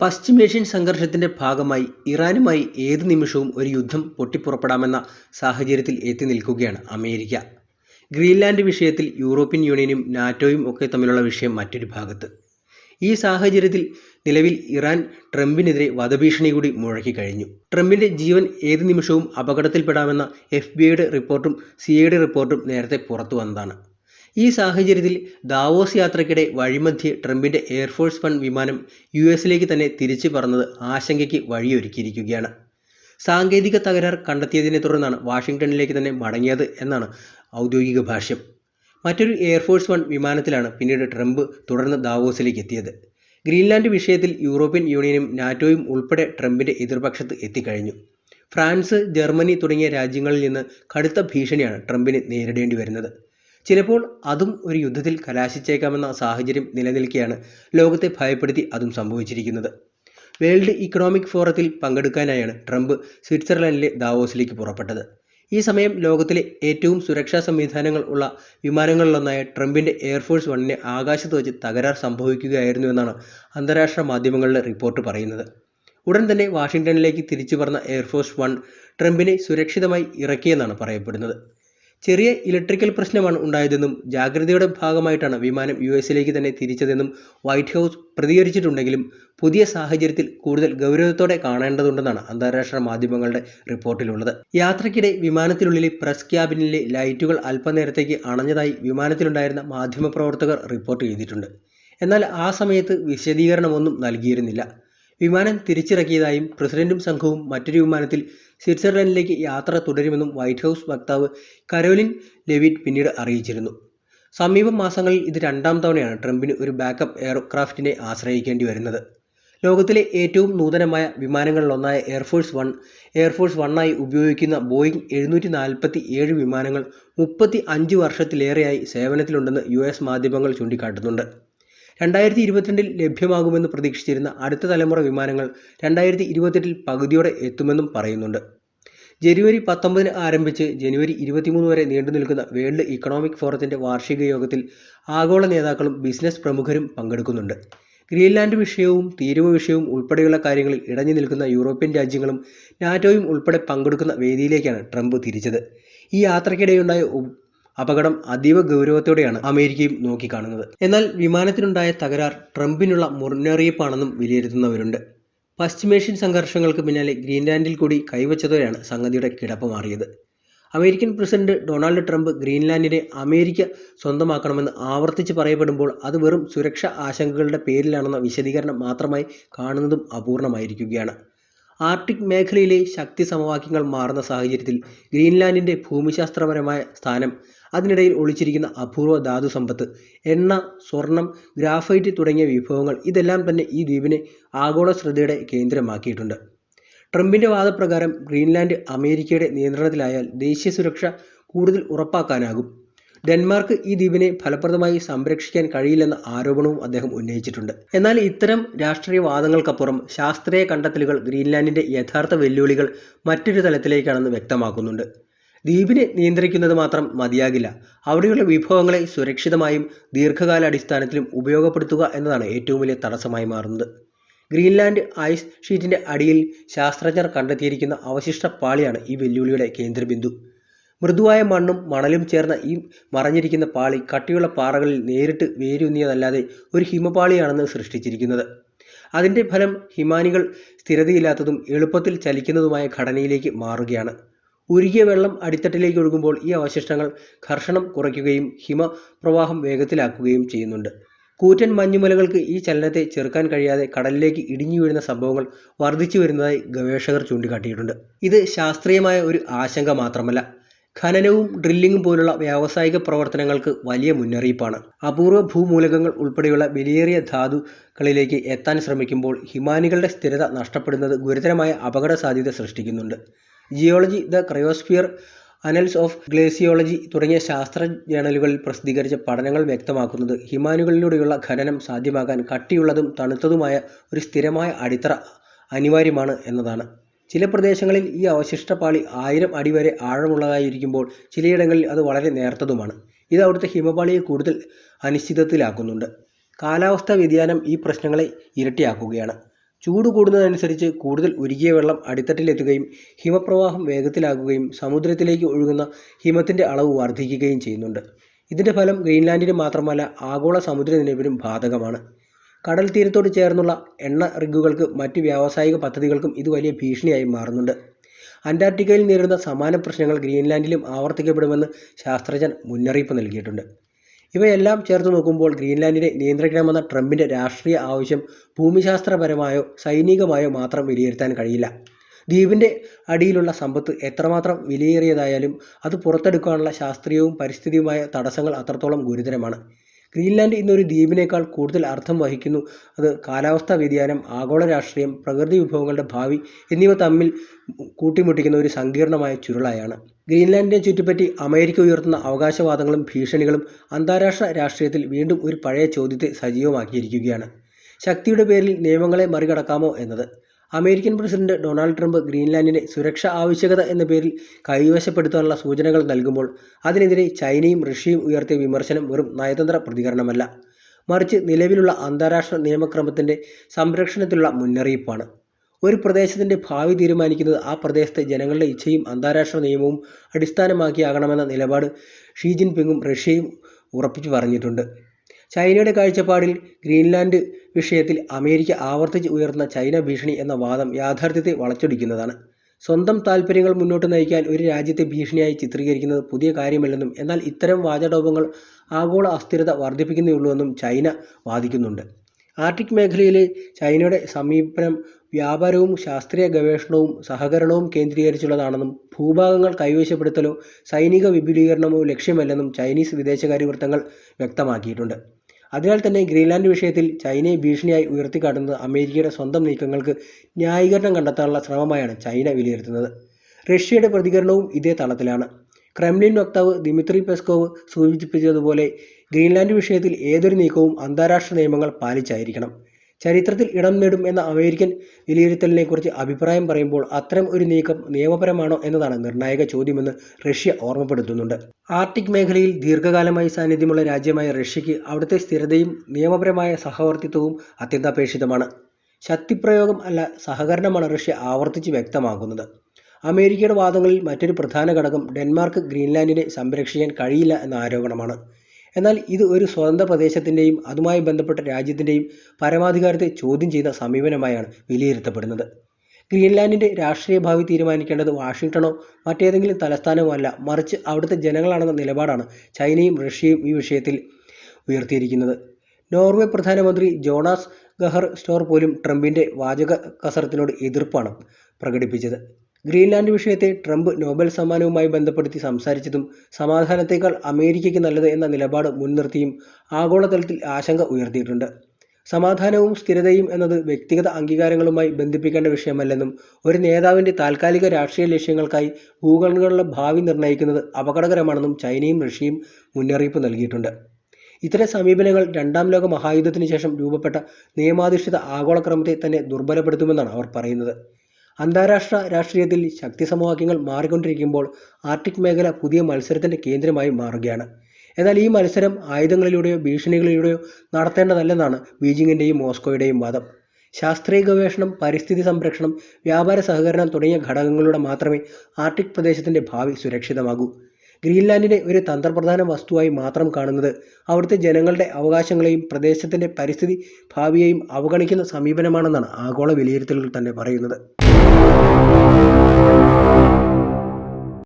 പശ്ചിമേഷ്യൻ സംഘർഷത്തിന്റെ ഭാഗമായി ഇറാനുമായി ഏത് നിമിഷവും ഒരു യുദ്ധം പൊട്ടിപ്പുറപ്പെടാമെന്ന സാഹചര്യത്തിൽ എത്തി നിൽക്കുകയാണ് അമേരിക്ക. ഗ്രീൻലാൻഡ് വിഷയത്തിൽ യൂറോപ്യൻ യൂണിയനും നാറ്റോയും ഒക്കെ തമ്മിലുള്ള വിഷയം മറ്റൊരു ഭാഗത്ത്. ഈ സാഹചര്യത്തിൽ നിലവിൽ ഇറാൻ ട്രംപിനെതിരെ വധഭീഷണി കൂടി മുഴക്കി കഴിഞ്ഞു ട്രംപിന്റെ ജീവൻ ഏത് നിമിഷവും അപകടത്തിൽപ്പെടാമെന്ന എഫ് ബി ഐയുടെ റിപ്പോർട്ടും സി ഐയുടെ റിപ്പോർട്ടും നേരത്തെ പുറത്തുവന്നതാണ്. ഈ സാഹചര്യത്തിൽ ദാവോസ് യാത്രയ്ക്കിടെ വഴിമധ്യേ ട്രംപിന്റെ എയർഫോഴ്സ് വൺ വിമാനം യു എസിലേക്ക് തന്നെ തിരിച്ചു പറന്നത് ആശങ്കയ്ക്ക് വഴിയൊരുക്കിയിരിക്കുകയാണ്. സാങ്കേതിക തകരാർ കണ്ടെത്തിയതിനെ തുടർന്നാണ് വാഷിംഗ്ടണിലേക്ക് തന്നെ മടങ്ങിയത് എന്നാണ് ഔദ്യോഗിക ഭാഷ്യം. മറ്റൊരു എയർഫോഴ്സ് വൺ വിമാനത്തിലാണ് പിന്നീട് ട്രംപ് തുടർന്ന് ദാവോസിലേക്ക് എത്തിയത്. ഗ്രീൻലാൻഡ് വിഷയത്തിൽ യൂറോപ്യൻ യൂണിയനും നാറ്റോയും ഉൾപ്പെടെ ട്രംപിന്റെ എതിർപക്ഷത്ത് എത്തിക്കഴിഞ്ഞു. ഫ്രാൻസ്, ജർമ്മനി തുടങ്ങിയ രാജ്യങ്ങളിൽ നിന്ന് കടുത്ത ഭീഷണിയാണ് ട്രംപിന് നേരിടേണ്ടി വരുന്നത്. ചിലപ്പോൾ അതും ഒരു യുദ്ധത്തിൽ കലാശിച്ചേക്കാമെന്ന സാഹചര്യം നിലനിൽക്കെയാണ് ലോകത്തെ ഭയപ്പെടുത്തി അതും സംഭവിച്ചിരിക്കുന്നത്. വേൾഡ് ഇക്കണോമിക് ഫോറത്തിൽ പങ്കെടുക്കാനായാണ് ട്രംപ് സ്വിറ്റ്സർലൻഡിലെ ദാവോസിലേക്ക് പുറപ്പെട്ടത്. ഈ സമയം ലോകത്തിലെ ഏറ്റവും സുരക്ഷാ സംവിധാനങ്ങൾ ഉള്ള വിമാനങ്ങളിലൊന്നായ ട്രംപിന്റെ എയർഫോഴ്സ് വണ്ണിന് ആകാശത്ത് വച്ച് തകരാർ സംഭവിക്കുകയായിരുന്നു എന്നാണ് അന്താരാഷ്ട്ര മാധ്യമങ്ങളുടെ റിപ്പോർട്ട് പറയുന്നത്. ഉടൻ തന്നെ വാഷിംഗ്ടണിലേക്ക് തിരിച്ചു പറന്ന എയർഫോഴ്സ് വൺ ട്രംപിനെ സുരക്ഷിതമായി ഇറക്കിയെന്നാണ് പറയപ്പെടുന്നത്. ചെറിയ ഇലക്ട്രിക്കൽ പ്രശ്നമാണ് ഉണ്ടായതെന്നും ജാഗ്രതയുടെ ഭാഗമായിട്ടാണ് വിമാനം യു എസിലേക്ക് തന്നെ തിരിച്ചതെന്നും വൈറ്റ് ഹൗസ് പ്രതികരിച്ചിട്ടുണ്ടെങ്കിലും പുതിയ സാഹചര്യത്തിൽ കൂടുതൽ ഗൗരവത്തോടെ കാണേണ്ടതുണ്ടെന്നാണ് അന്താരാഷ്ട്ര മാധ്യമങ്ങളുടെ റിപ്പോർട്ടിലുള്ളത്. യാത്രയ്ക്കിടെ വിമാനത്തിനുള്ളിലെ പ്രസ് ക്യാബിനിലെ ലൈറ്റുകൾ അല്പനേരത്തേക്ക് അണഞ്ഞതായി വിമാനത്തിലുണ്ടായിരുന്ന മാധ്യമപ്രവർത്തകർ റിപ്പോർട്ട് ചെയ്തിട്ടുണ്ട്. എന്നാൽ ആ സമയത്ത് വിശദീകരണമൊന്നും നൽകിയിരുന്നില്ല. വിമാനം തിരിച്ചിറക്കിയതായും പ്രസിഡന്റും സംഘവും മറ്റൊരു വിമാനത്തിൽ സ്വിറ്റ്സർലൻഡിലേക്ക് യാത്ര തുടരുമെന്നും വൈറ്റ് ഹൗസ് വക്താവ് കരോലിൻ ലെവിറ്റ് പിന്നീട് അറിയിച്ചിരുന്നു. സമീപ മാസങ്ങളിൽ ഇത് രണ്ടാം തവണയാണ് ട്രംപിന് ഒരു ബാക്കപ്പ് എയർക്രാഫ്റ്റിനെ ആശ്രയിക്കേണ്ടി വരുന്നത്. ലോകത്തിലെ ഏറ്റവും നൂതനമായ വിമാനങ്ങളിലൊന്നായ Air Force One, Air Force വണ്ണായി ഉപയോഗിക്കുന്ന ബോയിങ് എഴുന്നൂറ്റി നാൽപ്പത്തിഏഴ് വിമാനങ്ങൾ മുപ്പത്തി അഞ്ച് വർഷത്തിലേറെയായി സേവനത്തിലുണ്ടെന്ന് യുഎസ് മാധ്യമങ്ങൾ ചൂണ്ടിക്കാട്ടുന്നുണ്ട്. രണ്ടായിരത്തി ഇരുപത്തിരണ്ടിൽ ലഭ്യമാകുമെന്ന് പ്രതീക്ഷിച്ചിരുന്ന അടുത്ത തലമുറ വിമാനങ്ങൾ രണ്ടായിരത്തി ഇരുപത്തെട്ടിൽ പകുതിയോടെ എത്തുമെന്നും പറയുന്നുണ്ട്. ജനുവരി പത്തൊമ്പതിന് ആരംഭിച്ച് ജനുവരി ഇരുപത്തിമൂന്ന് വരെ നീണ്ടു നിൽക്കുന്ന വേൾഡ് ഇക്കണോമിക് ഫോറത്തിന്റെ വാർഷിക യോഗത്തിൽ ആഗോള നേതാക്കളും ബിസിനസ് പ്രമുഖരും പങ്കെടുക്കുന്നുണ്ട്. ഗ്രീൻലാൻഡ് വിഷയവും തീരുവ വിഷയവും ഉൾപ്പെടെയുള്ള കാര്യങ്ങളിൽ ഇടഞ്ഞു നിൽക്കുന്ന യൂറോപ്യൻ രാജ്യങ്ങളും നാറ്റോയും ഉൾപ്പെടെ പങ്കെടുക്കുന്ന വേദിയിലേക്കാണ് ട്രംപ് തിരിച്ചത്. ഈ യാത്രയ്ക്കിടെയുണ്ടായ അപകടം അതീവ ഗൗരവത്തോടെയാണ് അമേരിക്കയും നോക്കിക്കാണുന്നത്. എന്നാൽ വിമാനത്തിനുണ്ടായ തകരാർ ട്രംപിനുള്ള മുന്നറിയിപ്പാണെന്നും വിലയിരുത്തുന്നവരുണ്ട്. പശ്ചിമേഷ്യൻ സംഘർഷങ്ങൾക്ക് പിന്നാലെ ഗ്രീൻലാൻഡിൽ കൂടി കൈവച്ചതോടെയാണ് സംഗതിയുടെ കിടപ്പ് മാറിയത്. അമേരിക്കൻ പ്രസിഡന്റ് ഡൊണാൾഡ് ട്രംപ് ഗ്രീൻലാൻഡിനെ അമേരിക്ക സ്വന്തമാക്കണമെന്ന് ആവർത്തിച്ച് പറയപ്പെടുമ്പോൾ അത് വെറും സുരക്ഷാ ആശങ്കകളുടെ പേരിലാണെന്ന വിശദീകരണം മാത്രമായി കാണുന്നതും അപൂർണമായിരിക്കുകയാണ്. ആർട്ടിക് മേഖലയിലെ ശക്തി സമവാക്യങ്ങൾ മാറുന്ന സാഹചര്യത്തിൽ ഗ്രീൻലാൻഡിന്റെ ഭൂമിശാസ്ത്രപരമായ സ്ഥാനം, അതിനിടയിൽ ഒളിച്ചിരിക്കുന്ന അപൂർവ ധാതു സമ്പത്ത് എണ്ണ, സ്വർണം, ഗ്രാഫൈറ്റ് തുടങ്ങിയ വിഭവങ്ങൾ ഇതെല്ലാം തന്നെ ഈ ദ്വീപിനെ ആഗോള ശ്രദ്ധയുടെ കേന്ദ്രമാക്കിയിട്ടുണ്ട്. ട്രംപിന്റെ വാദപ്രകാരം ഗ്രീൻലാൻഡ് അമേരിക്കയുടെ നിയന്ത്രണത്തിലായാൽ ദേശീയ സുരക്ഷ കൂടുതൽ ഉറപ്പാക്കാനാകും. ഡെൻമാർക്ക് ഈ ദ്വീപിനെ ഫലപ്രദമായി സംരക്ഷിക്കാൻ കഴിയില്ലെന്ന ആരോപണവും അദ്ദേഹം ഉന്നയിച്ചിട്ടുണ്ട്. എന്നാൽ ഇത്തരം രാഷ്ട്രീയ വാദങ്ങൾക്കപ്പുറം ശാസ്ത്രീയ കണ്ടെത്തലുകൾ ഗ്രീൻലാൻഡിന്റെ യഥാർത്ഥ വെല്ലുവിളികൾ മറ്റൊരു തലത്തിലേക്കാണെന്ന് വ്യക്തമാക്കുന്നുണ്ട്. ദ്വീപിനെ നിയന്ത്രിക്കുന്നത് മാത്രം മതിയാകില്ല, അവിടെയുള്ള വിഭവങ്ങളെ സുരക്ഷിതമായും ദീർഘകാലാടിസ്ഥാനത്തിലും ഉപയോഗപ്പെടുത്തുക എന്നതാണ് ഏറ്റവും വലിയ തടസ്സമായി മാറുന്നത്. ഗ്രീൻലാൻഡ് ഐസ് ഷീറ്റിന്റെ അടിയിൽ ശാസ്ത്രജ്ഞർ കണ്ടെത്തിയിരിക്കുന്ന അവശിഷ്ട പാളിയാണ് ഈ വെല്ലുവിളിയുടെ കേന്ദ്രബിന്ദു. മൃദുവായ മണ്ണും മണലും ചേർന്ന ഈ മറഞ്ഞിരിക്കുന്ന പാളി കട്ടിയുള്ള പാറകളിൽ നേരിട്ട് വേരൂന്നിയതല്ലാതെ ഒരു ഹിമപാളിയാണെന്ന് സൃഷ്ടിച്ചിരിക്കുന്നത്. അതിന്റെ ഫലം ഹിമാനികൾ സ്ഥിരതയില്ലാത്തതും എളുപ്പത്തിൽ ചലിക്കുന്നതുമായ ഘടനയിലേക്ക് മാറുകയാണ്. ഉരുകിയ വെള്ളം അടിത്തട്ടിലേക്ക് ഒഴുകുമ്പോൾ ഈ അവശിഷ്ടങ്ങൾ ഘർഷണം കുറയ്ക്കുകയും ഹിമപ്രവാഹം വേഗത്തിലാക്കുകയും ചെയ്യുന്നുണ്ട്. കൂറ്റൻ മഞ്ഞുമലകൾക്ക് ഈ ചലനത്തെ ചെറുക്കാൻ കഴിയാതെ കടലിലേക്ക് ഇടിഞ്ഞു വീഴുന്ന സംഭവങ്ങൾ വർദ്ധിച്ചു വരുന്നതായി ഗവേഷകർ ചൂണ്ടിക്കാട്ടിയിട്ടുണ്ട്. ഇത് ശാസ്ത്രീയമായ ഒരു ആശങ്ക മാത്രമല്ല, ഖനനവും ഡ്രില്ലിംഗും പോലുള്ള വ്യാവസായിക പ്രവർത്തനങ്ങൾക്ക് വലിയ മുന്നറിയിപ്പാണ്. അപൂർവ ഭൂമൂലകങ്ങൾ ഉൾപ്പെടെയുള്ള വിലയേറിയ ധാതുക്കളിലേക്ക് എത്താൻ ശ്രമിക്കുമ്പോൾ ഹിമാനികളുടെ സ്ഥിരത നഷ്ടപ്പെടുന്നത് ഗുരുതരമായ അപകട സാധ്യത സൃഷ്ടിക്കുന്നുണ്ട്. Geology, the cryosphere, annals of glaciology തുടങ്ങിയ ശാസ്ത്ര ജേണലുകളിൽ പ്രസിദ്ധീകരിച്ച പഠനങ്ങൾ വ്യക്തമാക്കുന്നത് ഹിമാനികളിലൂടെയുള്ള ഖനനം സാധ്യമാകാൻ കട്ടിയുള്ളതും തണുത്തതുമായ ഒരു സ്ഥിരമായ അടിത്തറ അനിവാര്യമാണ് എന്നതാണ്. ചില പ്രദേശങ്ങളിൽ ഈ അവശിഷ്ടപാളി ആയിരം അടി വരെ ആഴമുള്ളതായിരിക്കുമ്പോൾ ചിലയിടങ്ങളിൽ അത് വളരെ നേർത്തതുമാണ്. ഇത് അവിടുത്തെ ഹിമപാളിയെ കൂടുതൽ അനിശ്ചിതത്വത്തിലാക്കുന്നുണ്ട്. കാലാവസ്ഥാ വ്യതിയാനം ഈ പ്രശ്നങ്ങളെ ഇരട്ടിയാക്കുകയാണ്. ചൂട് കൂടുന്നതനുസരിച്ച് കൂടുതൽ ഉരുകിയ വെള്ളം അടിത്തട്ടിലെത്തുകയും ഹിമപ്രവാഹം വേഗത്തിലാകുകയും സമുദ്രത്തിലേക്ക് ഒഴുകുന്ന ഹിമത്തിന്റെ അളവ് വർദ്ധിക്കുകയും ചെയ്യുന്നുണ്ട് ഇതിന്റെ ഫലം ഗ്രീൻലാൻഡിന് മാത്രമല്ല ആഗോള സമുദ്രനിരപ്പിനും ബാധകമാണ് കടൽ തീരത്തോട് ചേർന്നുള്ള എണ്ണ റിഗുകൾക്ക് മറ്റ് വ്യാവസായിക പദ്ധതികൾക്കും ഇത് വലിയ ഭീഷണിയായി മാറുന്നുണ്ട്. അന്റാർട്ടിക്കയിൽ നേരിടുന്ന സമാന പ്രശ്നങ്ങൾ ഗ്രീൻലാൻഡിലും ആവർത്തിക്കപ്പെടുമെന്ന് ശാസ്ത്രജ്ഞർ മുന്നറിയിപ്പ് നൽകിയിട്ടുണ്ട്. ഇവയെല്ലാം ചേർത്ത് നോക്കുമ്പോൾ ഗ്രീൻലാൻഡിനെ നിയന്ത്രിക്കണമെന്ന ട്രംപിന്റെ രാഷ്ട്രീയ ആവശ്യം ഭൂമിശാസ്ത്രപരമായോ സൈനികമായോ മാത്രം വിലയിരുത്താൻ കഴിയില്ല. ദ്വീപിന്റെ അടിയിലുള്ള സമ്പത്ത് എത്രമാത്രം വിലയേറിയതായാലും അത് പുറത്തെടുക്കാനുള്ള ശാസ്ത്രീയവും പരിസ്ഥിതിയുമായ തടസ്സങ്ങൾ അത്രത്തോളം ഗുരുതരമാണ്. ഗ്രീൻലാൻഡ് ഇന്നൊരു ദ്വീപിനേക്കാൾ കൂടുതൽ അർത്ഥം വഹിക്കുന്നു. അത് കാലാവസ്ഥാ വ്യതിയാനം ആഗോള രാഷ്ട്രീയം പ്രകൃതി വിഭവങ്ങളുടെ ഭാവി എന്നിവ തമ്മിൽ കൂട്ടിമുട്ടിക്കുന്ന ഒരു സങ്കീർണമായ ചുരുളായാണ്. ഗ്രീൻലാൻഡിനെ ചുറ്റിപ്പറ്റി അമേരിക്ക ഉയർത്തുന്ന അവകാശവാദങ്ങളും ഭീഷണികളും അന്താരാഷ്ട്ര രാഷ്ട്രീയത്തിൽ വീണ്ടും ഒരു പഴയ ചോദ്യത്തെ സജീവമാക്കിയിരിക്കുകയാണ്. ശക്തിയുടെ പേരിൽ നിയമങ്ങളെ മറികടക്കാമോ എന്നത്? അമേരിക്കൻ പ്രസിഡന്റ് ഡൊണാൾഡ് ട്രംപ് ഗ്രീൻലാൻഡിനെ സുരക്ഷാ ആവശ്യകത എന്ന പേരിൽ കൈവശപ്പെടുത്താനുള്ള സൂചനകൾ നൽകുമ്പോൾ അതിനെതിരെ ചൈനയും റഷ്യയും ഉയർത്തിയ വിമർശനം വെറും നയതന്ത്ര പ്രതികരണമല്ല. മറിച്ച് നിലവിലുള്ള അന്താരാഷ്ട്ര നിയമക്രമത്തിന്റെ സംരക്ഷണത്തിലുള്ള മുന്നറിയിപ്പാണ്. ഒരു പ്രദേശത്തിന്റെ ഭാവി തീരുമാനിക്കുന്നത് ആ പ്രദേശത്തെ ജനങ്ങളുടെ ഇച്ഛയും അന്താരാഷ്ട്ര നിയമവും അടിസ്ഥാനമാക്കിയാകണമെന്ന നിലപാട് ഷീ ജിൻപിങ്ങും റഷ്യയും ഉറപ്പിച്ചു പറഞ്ഞിട്ടുണ്ട്. ചൈനയുടെ കാഴ്ചപ്പാടിൽ ഗ്രീൻലാൻഡ് വിഷയത്തിൽ അമേരിക്ക ആവർത്തിച്ച് ഉയർത്തുന്ന ചൈന ഭീഷണി എന്ന വാദം യാഥാർത്ഥ്യത്തെ വളച്ചൊടിക്കുന്നതാണ്. സ്വന്തം താൽപ്പര്യങ്ങൾ മുന്നോട്ട് നയിക്കാൻ ഒരു രാജ്യത്തെ ഭീഷണിയായി ചിത്രീകരിക്കുന്നത് പുതിയ കാര്യമല്ലെന്നും എന്നാൽ ഇത്തരം വാചടോപങ്ങൾ ആഗോള അസ്ഥിരത വർദ്ധിപ്പിക്കുന്നേയുള്ളൂവെന്നും ചൈന വാദിക്കുന്നുണ്ട്. ആർട്ടിക് മേഖലയിലെ ചൈനയുടെ സമീപനം വ്യാപാരവും ശാസ്ത്രീയ ഗവേഷണവും സഹകരണവും കേന്ദ്രീകരിച്ചുള്ളതാണെന്നും ഭൂഭാഗങ്ങൾ കൈവശപ്പെടുത്തലോ സൈനിക വിപുലീകരണമോ ലക്ഷ്യമല്ലെന്നും ചൈനീസ് വിദേശകാര്യ വൃത്തങ്ങൾ വ്യക്തമാക്കിയിട്ടുണ്ട്. അതിനാൽ തന്നെ ഗ്രീൻലാൻഡ് വിഷയത്തിൽ ചൈനയെ ഭീഷണിയായി ഉയർത്തിക്കാട്ടുന്നത് അമേരിക്കയുടെ സ്വന്തം നീക്കങ്ങൾക്ക് ന്യായീകരണം കണ്ടെത്താനുള്ള ശ്രമമായാണ് ചൈന വിലയിരുത്തുന്നത്. റഷ്യയുടെ പ്രതികരണവും ഇതേ തളത്തിലാണ്. ക്രെംലിൻ വക്താവ് ദിമിത്രി പെസ്കോവ് സൂചിപ്പിച്ചതുപോലെ ഗ്രീൻലാൻഡ് വിഷയത്തിൽ ഏതൊരു നീക്കവും അന്താരാഷ്ട്ര നിയമങ്ങൾ പാലിച്ചായിരിക്കണം. ചരിത്രത്തിൽ ഇടം നേടും എന്ന അമേരിക്കൻ വിലയിരുത്തലിനെക്കുറിച്ച് അഭിപ്രായം പറയുമ്പോൾ അത്തരം ഒരു നീക്കം നിയമപരമാണോ എന്നതാണ് നിർണായക ചോദ്യമെന്ന് റഷ്യ ഓർമ്മപ്പെടുത്തുന്നുണ്ട്. ആർട്ടിക് മേഖലയിൽ ദീർഘകാലമായി സാന്നിധ്യമുള്ള രാജ്യമായ റഷ്യയ്ക്ക് അവിടുത്തെ സ്ഥിരതയും നിയമപരമായ സഹവർത്തിത്വവും അത്യന്താപേക്ഷിതമാണ്. ശക്തിപ്രയോഗം അല്ല സഹകരണമാണ് റഷ്യ ആവർത്തിച്ച് വ്യക്തമാക്കുന്നത്. അമേരിക്കയുടെ വാദങ്ങളിൽ മറ്റൊരു പ്രധാന ഘടകം ഡെൻമാർക്ക് ഗ്രീൻലാൻഡിനെ സംരക്ഷിക്കാൻ കഴിയില്ല എന്ന ആരോപണമാണ്. എന്നാൽ ഇത് ഒരു സ്വതന്ത്ര പ്രദേശത്തിന്റെയും അതുമായി ബന്ധപ്പെട്ട രാജ്യത്തിന്റെയും പരമാധികാരത്തെ ചോദ്യം ചെയ്ത സമീപനമായാണ് വിലയിരുത്തപ്പെടുന്നത്. ഗ്രീൻലാൻഡിന്റെ രാഷ്ട്രീയ ഭാവി തീരുമാനിക്കേണ്ടത് വാഷിംഗ്ടണോ മറ്റേതെങ്കിലും തലസ്ഥാനമോ അല്ല മറിച്ച് അവിടുത്തെ ജനങ്ങളാണെന്ന നിലപാടാണ് ചൈനയും റഷ്യയും ഈ വിഷയത്തിൽ ഉയർത്തിയിരിക്കുന്നത്. നോർവേ പ്രധാനമന്ത്രി ജോണാസ് ഗഹർ സ്റ്റോർ പോലും ട്രംപിന്റെ വാചക കസരത്തിനോട് എതിർപ്പാണ് പ്രകടിപ്പിച്ചത്. ഗ്രീൻലാൻഡ് വിഷയത്തെ ട്രംപ് നോബൽ സമ്മാനവുമായി ബന്ധപ്പെടുത്തി സംസാരിച്ചതും സമാധാനത്തേക്കാൾ അമേരിക്കയ്ക്ക് നല്ലത് എന്ന നിലപാട് മുൻനിർത്തിയും ആഗോളതലത്തിൽ ആശങ്ക ഉയർത്തിയിട്ടുണ്ട്. സമാധാനവും സ്ഥിരതയും എന്നത് വ്യക്തിഗത അംഗീകാരങ്ങളുമായി ബന്ധിപ്പിക്കേണ്ട വിഷയമല്ലെന്നും ഒരു നേതാവിന്റെ താൽക്കാലിക രാഷ്ട്രീയ ലക്ഷ്യങ്ങൾക്കായി ഭൂഖണ്ഡങ്ങളുടെ ഭാവി നിർണയിക്കുന്നത് അപകടകരമാണെന്നും ചൈനയും റഷ്യയും മുന്നറിയിപ്പ് നൽകിയിട്ടുണ്ട്. ഇത്തരം സമീപനങ്ങൾ രണ്ടാം ലോക മഹായുദ്ധത്തിന് ശേഷം രൂപപ്പെട്ട നിയമാധിഷ്ഠിത ആഗോളക്രമത്തെ തന്നെ ദുർബലപ്പെടുത്തുമെന്നാണ് അവർ പറയുന്നത്. അന്താരാഷ്ട്ര രാഷ്ട്രീയത്തിൽ ശക്തി സമവാക്യങ്ങൾ മാറിക്കൊണ്ടിരിക്കുമ്പോൾ ആർട്ടിക് മേഖല പുതിയ മത്സരത്തിന്റെ കേന്ദ്രമായി മാറുകയാണ്. എന്നാൽ ഈ മത്സരം ആയുധങ്ങളിലൂടെയോ ഭീഷണികളിലൂടെയോ നടത്തേണ്ടതല്ലെന്നാണ് ബീജിംഗിന്റെയും മോസ്കോയുടെയും വാദം. ശാസ്ത്രീയ ഗവേഷണം പരിസ്ഥിതി സംരക്ഷണം വ്യാപാര സഹകരണം തുടങ്ങിയ ഘടകങ്ങളിലൂടെ മാത്രമേ ആർട്ടിക് പ്രദേശത്തിന്റെ ഭാവി സുരക്ഷിതമാകൂ. ഗ്രീൻലാൻഡിനെ ഒരു തന്ത്രപ്രധാന വസ്തുവായി മാത്രം കാണുന്നത് അവിടുത്തെ ജനങ്ങളുടെ അവകാശങ്ങളെയും പ്രദേശത്തിന്റെ പരിസ്ഥിതി ഭാവിയെയും അവഗണിക്കുന്ന സമീപനമാണെന്നാണ് ആഗോള വിലയിരുത്തലുകൾ തന്നെ പറയുന്നത്. Thank you.